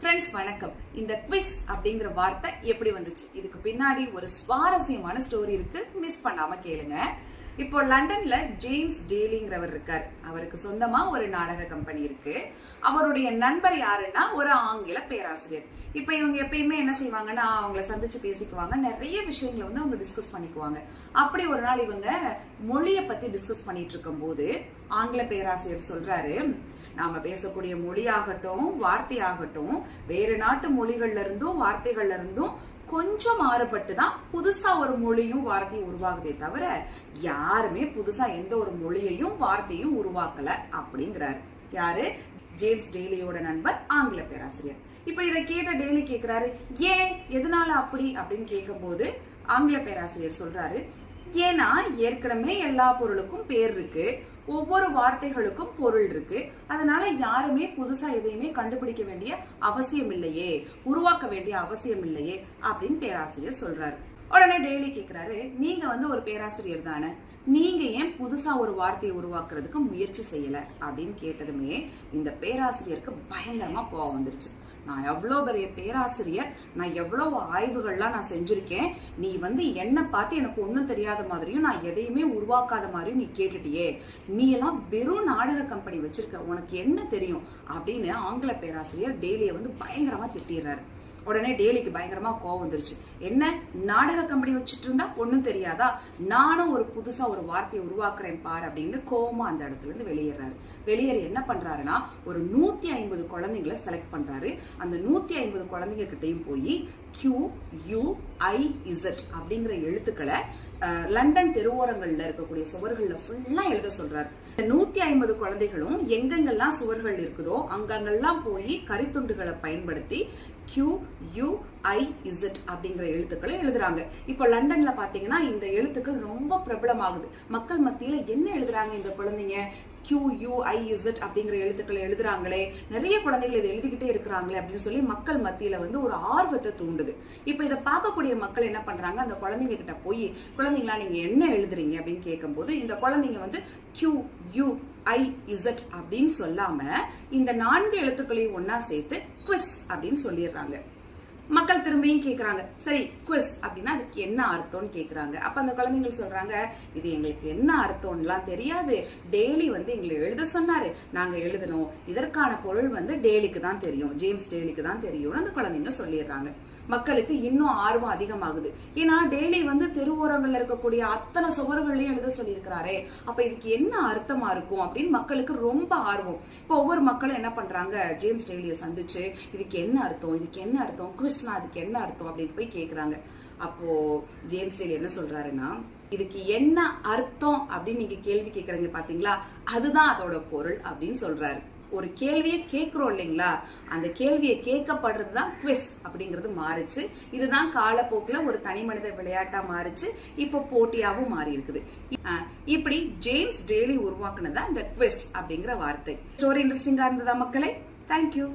Friends வணக்கம். இந்த quiz அப்படிங்கிற வார்த்தை எப்படி வந்துச்சு? இதுக்கு பின்னாடி ஒரு சுவாரஸ்யமான ஸ்டோரி இருக்கு. மிஸ் பண்ணாம கேளுங்க. இப்போ லண்டன்ல ஜேம்ஸ் டேலிங்கிறவர் இருக்கார். அவருக்கு சொந்தமா ஒரு நாடக கம்பெனி இருக்கு. அவருடைய நண்பர் யாருன்னா ஒரு ஆங்கில பேராசிரியர். இப்ப இவங்க எப்பயுமே என்ன செய்வாங்கன்னா அவங்கள சந்திச்சு பேசிக்குவாங்க. நிறைய விஷயங்களை வந்து அவங்க டிஸ்கஸ் பண்ணிக்குவாங்க. அப்படி ஒரு நாள் இவங்க மொழியை பத்தி டிஸ்கஸ் பண்ணிட்டு இருக்கும்போது ஆங்கில பேராசிரியர் சொல்றாரு நாம பேசக்கூடிய மொழியாகட்டும் வார்த்தையாகட்டும் வேறு நாட்டு மொழிகள்ல இருந்தும் வார்த்தைகள்ல இருந்தும் கொஞ்சம் மாறுபட்டு தான் புதுசா ஒரு மொழியும் வார்த்தையும் உருவாகுதே தவிர யாருமே புதுசா எந்த ஒரு மொழியையும் வார்த்தையும் உருவாக்கல அப்படிங்கிறாரு. யாரு? ஜேம்ஸ் டெய்லியோட நண்பர் ஆங்கில பேராசிரியர். இப்ப இதை கேட்ட டெய்லி கேக்குறாரு ஏன்? எதனால அப்படி? அப்படின்னு கேட்கும் போது ஆங்கில பேராசிரியர் சொல்றாரு ஏன்னா ஏற்கனவே எல்லா பொருளுக்கும் பேர் இருக்கு. ஒவ்வொரு வார்த்தைகளுக்கும் பொருள் இருக்கு. அதனால யாருமே புதுசா எதையுமே கண்டுபிடிக்க வேண்டிய அவசியம் இல்லையே. உருவாக்க வேண்டிய அவசியம் இல்லையே அப்படின்னு பேராசிரியர் சொல்றாரு. உடனே டெய்லி கேக்குறாரு நீங்க வந்து ஒரு பேராசிரியர் தானே. நீங்க ஏன் புதுசா ஒரு வார்த்தையை உருவாக்குறதுக்கு முயற்சி செய்யல? அப்படின்னு கேட்டதுமே இந்த பேராசிரியருக்கு பயங்கரமா கோவம் வந்துருச்சு. நான் எவ்வளோ பெரிய பேராசிரியர் நான் எவ்வளோ ஆய்வுகள்லாம் நான் செஞ்சுருக்கேன் நீ வந்து என்னை பார்த்து எனக்கு ஒன்றும் தெரியாத மாதிரியும் நான் எதையுமே உருவாக்காத மாதிரியும் நீ கேட்டுட்டியே. நீ எல்லாம் வெறும் நாடக கம்பெனி வச்சிருக்க உனக்கு என்ன தெரியும்? அப்படின்னு ஆங்கில பேராசிரியர் டெய்லியை வந்து பயங்கரமாக திட்டிடுறாரு. உடனே டெய்லிக்கு பயங்கரமா கோவம் வந்துருச்சு. என்ன? நாடக கம்பெனி வச்சுட்டு இருந்தா ஒண்ணும் தெரியாதா? நானும் ஒரு புதுசா ஒரு வார்த்தையை உருவாக்குறேன் பாரு அப்படின்னு கோவமா அந்த இடத்துல இருந்து வெளியேறாரு. வெளியேறி என்ன பண்றாருன்னா ஒரு நூத்தி ஐம்பது குழந்தைங்களை செலக்ட் பண்றாரு. அந்த நூத்தி ஐம்பது குழந்தைங்க கிட்டையும் போய் கியூ யூ ஐ இசட் அப்படிங்கிற எழுத்துக்களை லண்டன் தெருவோரங்கள்ல இருக்கக்கூடிய சுவர்கள்ல ஃபுல்லா எழுத சொல்றாரு. இந்த நூத்தி ஐம்பது குழந்தைகளும் எங்கெங்கெல்லாம் சுவர்கள் இருக்குதோ அங்கங்கெல்லாம் போய் கரித்துண்டுகளை பயன்படுத்தி கியூ யூ ஐ இசட் அப்படிங்கிற எழுத்துக்களை எழுதுறாங்க. இப்போ லண்டன்ல பாத்தீங்கன்னா இந்த எழுத்துக்கள் ரொம்ப பிரபலமாகுது. மக்கள் மத்தியில என்ன எழுதுறாங்க இந்த குழந்தைங்க? கியூ யூ ஐ இசட் அப்படிங்கிற எழுத்துக்களை எழுதுறாங்களே. நிறைய குழந்தைகள் இதை எழுதிக்கிட்டே இருக்கிறாங்களே அப்படின்னு சொல்லி மக்கள் மத்தியில வந்து ஒரு ஆர்வத்தை தூண்டுது. இப்போ இதை பார்க்கக்கூடிய மக்கள் என்ன பண்றாங்க? அந்த குழந்தைங்க கிட்ட போய் குழந்தைங்களா நீங்க என்ன எழுதுறீங்க அப்படின்னு கேட்கும்போது இந்த குழந்தைங்க வந்து கியூ யூ ஐ இசட் அப்படின்னு சொல்லாம இந்த நான்கு எழுத்துக்களையும் ஒன்னா சேர்த்து குவிஸ் அப்படின்னு சொல்லிடுறாங்க. மக்கள் திரும்பியும் கேட்குறாங்க சரி குவிஸ் அப்படின்னா அதுக்கு என்ன அர்த்தம்னு கேட்குறாங்க அப்போ அந்த குழந்தைங்கள் சொல்கிறாங்க இது எங்களுக்கு என்ன அர்த்தம்லாம் தெரியாது. டெய்லி வந்து எங்களை எழுத சொன்னார். நாங்கள் எழுதணும். இதற்கான பொருள் வந்து டெய்லிக்கு தான் தெரியும். ஜேம்ஸ் டெய்லிக்கு தான் தெரியும்னு அந்த குழந்தைங்க சொல்லிடுறாங்க. மக்களுக்கு இன்னும் ஆர்வம் அதிகமாகுது. ஏன்னா டெய்லி வந்து தெருவோரங்களில் இருக்கக்கூடிய அத்தனை சுவர்களையும் எழுத சொல்லியிருக்கிறாரே. அப்போ இதுக்கு என்ன அர்த்தமா இருக்கும் அப்படின்னு மக்களுக்கு ரொம்ப ஆர்வம். இப்போ ஒவ்வொரு மக்களும் என்ன பண்றாங்க ஜேம்ஸ் டெய்லியை சந்திச்சு இதுக்கு என்ன அர்த்தம் இதுக்கு என்ன அர்த்தம் குவிஸ் குவிஸ்னா அதுக்கு என்ன அர்த்தம் அப்படின்னு போய் கேட்குறாங்க அப்போ ஜேம்ஸ் டெய்லி என்ன சொல்றாருன்னா இதுக்கு என்ன அர்த்தம் அப்படின்னு நீங்க கேள்வி கேட்குறீங்க பாத்தீங்களா? அதுதான் அதோட பொருள் அப்படின்னு சொல்றாரு. ஒரு கேள்வியை கேட்குறோம் இல்லைங்களா? அந்த கேள்வியை கேட்கப்படுறது தான் குவிஸ் அப்படிங்கிறது மாறிச்சு. இதுதான் காலப்போக்கில் ஒரு தனி மனித விளையாட்டாக மாறிச்சு. இப்போ போட்டியாகவும் மாறி இருக்குது இப்படி ஜேம்ஸ் டெய்லி உருவாக்குனதா இந்த குவிஸ் அப்படிங்கிற வார்த்தை. ஸ்டோரி இன்ட்ரெஸ்டிங்காக இருந்ததா மக்களே? தேங்க்யூ